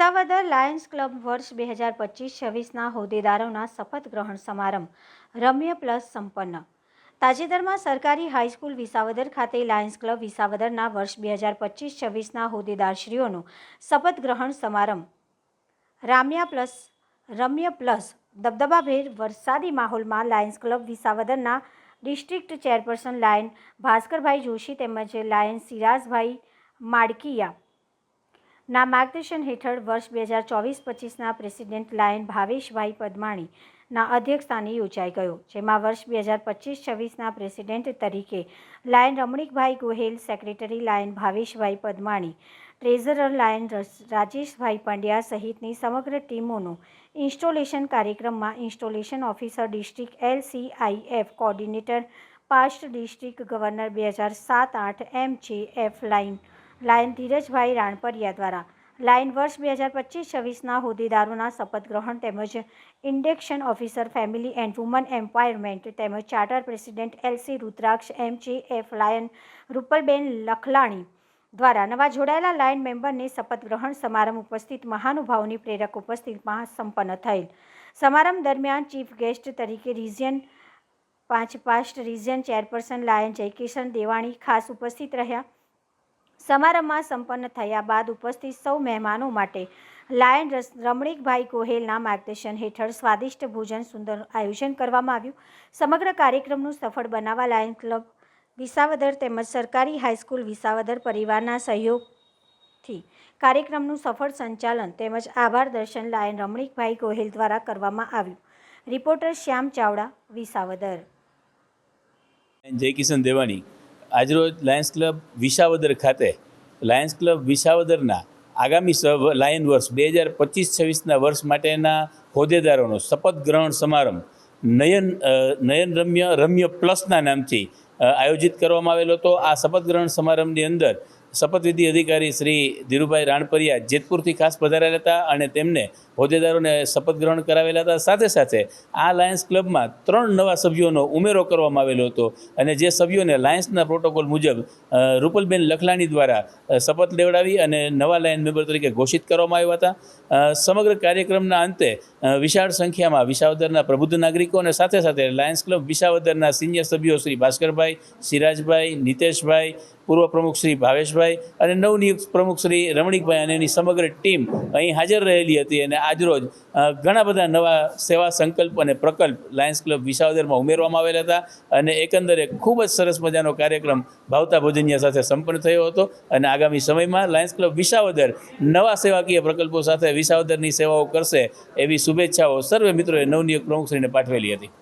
Visavadar Lions club વર્ષ બે હજાર પચીસ છવ્વીસના હોદ્દેદારોના શપથ ગ્રહણ સમારંભ રમ્ય પ્લસ સંપન્ન. તાજેતરમાં સરકારી હાઈસ્કૂલ વિસાવદર ખાતે લાયન્સ ક્લબ વિસાવદરના વર્ષ બે હજાર પચીસ છવ્વીસના હોદ્દેદારશ્રીઓનો શપથ ગ્રહણ સમારંભ. રામ્યા પ્લસ, રમ્ય પ્લસ, દબદબાભેર વરસાદી માહોલમાં lions club વિસાવદરના district chairperson lion Bhaskarbhai Joshi તેમજ લાયન સિરાજભાઈ માડકીયા ના માર્ગદર્શન હેઠળ વર્ષ બે હજાર ચોવીસ પચીસના પ્રેસિડેન્ટ લાયન ભાવેશભાઈ પદમાણીના અધ્યક્ષસ્થાને યોજાઈ ગયો, જેમાં વર્ષ બે હજાર પચીસ છવ્વીસના પ્રેસિડેન્ટ તરીકે lion Ramnikbhai Gohel, secretary lion Bhaveshbhai Padmani, treasurer lion Rajeshbhai Pandya સહિતની સમગ્ર ટીમોનું ઇન્સ્ટોલેશન કાર્યક્રમમાં installation officer district LCIF coordinator past district governor બે હજાર સાત આઠ M J F lion lion Dhirajbhai Ranpariya દ્વારા. લાયન વર્ષ બે હજાર પચીસ છવ્વીસના હોદ્દેદારોના શપથ ગ્રહણ તેમજ induction officer, family and woman empowerment તેમજ charter president LC Rudraksh, M J F lion Rupalben લખલાણી દ્વારા નવા જોડાયેલા લાયન મેમ્બરને શપથ ગ્રહણ સમારંભ ઉપસ્થિત મહાનુભાવોની પ્રેરક ઉપસ્થિતમાં સંપન્ન થયેલ. સમારંભ દરમિયાન ચીફ ગેસ્ટ તરીકે રિજિયન પાંચ, past region chairperson lion Jaykishan Devani ખાસ ઉપસ્થિત રહ્યા. સમારંભમાં સંપન્ન થયા બાદ ઉપસ્થિત સૌ મહેમાનો માટે લાયન રમણીકભાઈ ગોહેલના માર્ગદર્શન હેઠળ સ્વાદિષ્ટ ભોજન સુંદર આયોજન કરવામાં આવ્યું. સમગ્ર કાર્યક્રમનું સફળ બનાવવા લાયન ક્લબ વિસાવદર તેમજ સરકારી હાઈસ્કૂલ વિસાવદર પરિવારના સહયોગથી કાર્યક્રમનું સફળ સંચાલન તેમજ આભાર દર્શન લાયન રમણીકભાઈ ગોહેલ દ્વારા કરવામાં આવ્યું. રિપોર્ટર શ્યામ ચાવડા, વિસાવદર. જય કિશન દેવાણી. આજરોજ લાયન્સ ક્લબ વિસાવદર ખાતે, લાયન્સ ક્લબ વિસાવદરના આગામી લાયન વર્ષ બે હજાર પચીસ છવ્વીસના વર્ષ માટેના હોદ્દેદારોનો શપથ ગ્રહણ સમારંભ નયન નયન રમ્ય રમ્ય પ્લસના નામથી આયોજિત કરવામાં આવેલો હતો. આ શપથ ગ્રહણ સમારંભની અંદર શપથવિધિ અધિકારી શ્રી ધીરુભાઈ રાણપરિયા જેતપુરથી ખાસ પધારેલા હતા અને તેમને હોદ્દેદારોને શપથ ગ્રહણ કરાવેલા હતા. સાથે સાથે આ લાયન્સ ક્લબમાં ત્રણ નવા સભ્યોનો ઉમેરો કરવામાં આવેલો હતો અને જે સભ્યોને લાયન્સના પ્રોટોકોલ મુજબ રૂપલબેન લખલાણી દ્વારા શપથ લેવડાવી અને નવા લાયન મેમ્બર તરીકે ઘોષિત કરવામાં આવ્યા હતા. સમગ્ર કાર્યક્રમના અંતે વિશાળ સંખ્યામાં વિસાવદરના પ્રબુદ્ધ નાગરિકો અને સાથે સાથે લાયન્સ ક્લબ વિસાવદરના સિનિયર સભ્યો શ્રી ભાસ્કરભાઈ, સિરાજભાઈ, નિતેશભાઈ, પૂર્વ પ્રમુખ શ્રી ભાવેશભાઈ અને નવનિયુક્ત પ્રમુખ શ્રી રમણીકભાઈ અને એની સમગ્ર ટીમ અહીં હાજર રહેલી હતી અને આજરોજ ઘણા બધા નવા સેવા સંકલ્પ અને પ્રકલ્પ લાયન્સ ક્લબ વિસાવદરમાં ઉમેરવામાં આવેલા હતા અને એકંદરે ખૂબ જ સરસ મજાનો કાર્યક્રમ ભાવતા ભોજનિયા સાથે સંપન્ન થયો હતો અને આગામી સમયમાં લાયન્સ ક્લબ વિસાવદર નવા સેવાકીય પ્રકલ્પો સાથે વિસાવદરની સેવાઓ કરશે એવી શુભેચ્છાઓ સર્વે મિત્રોએ નવનિયુક્ત પ્રમુખશ્રીને પાઠવેલી હતી.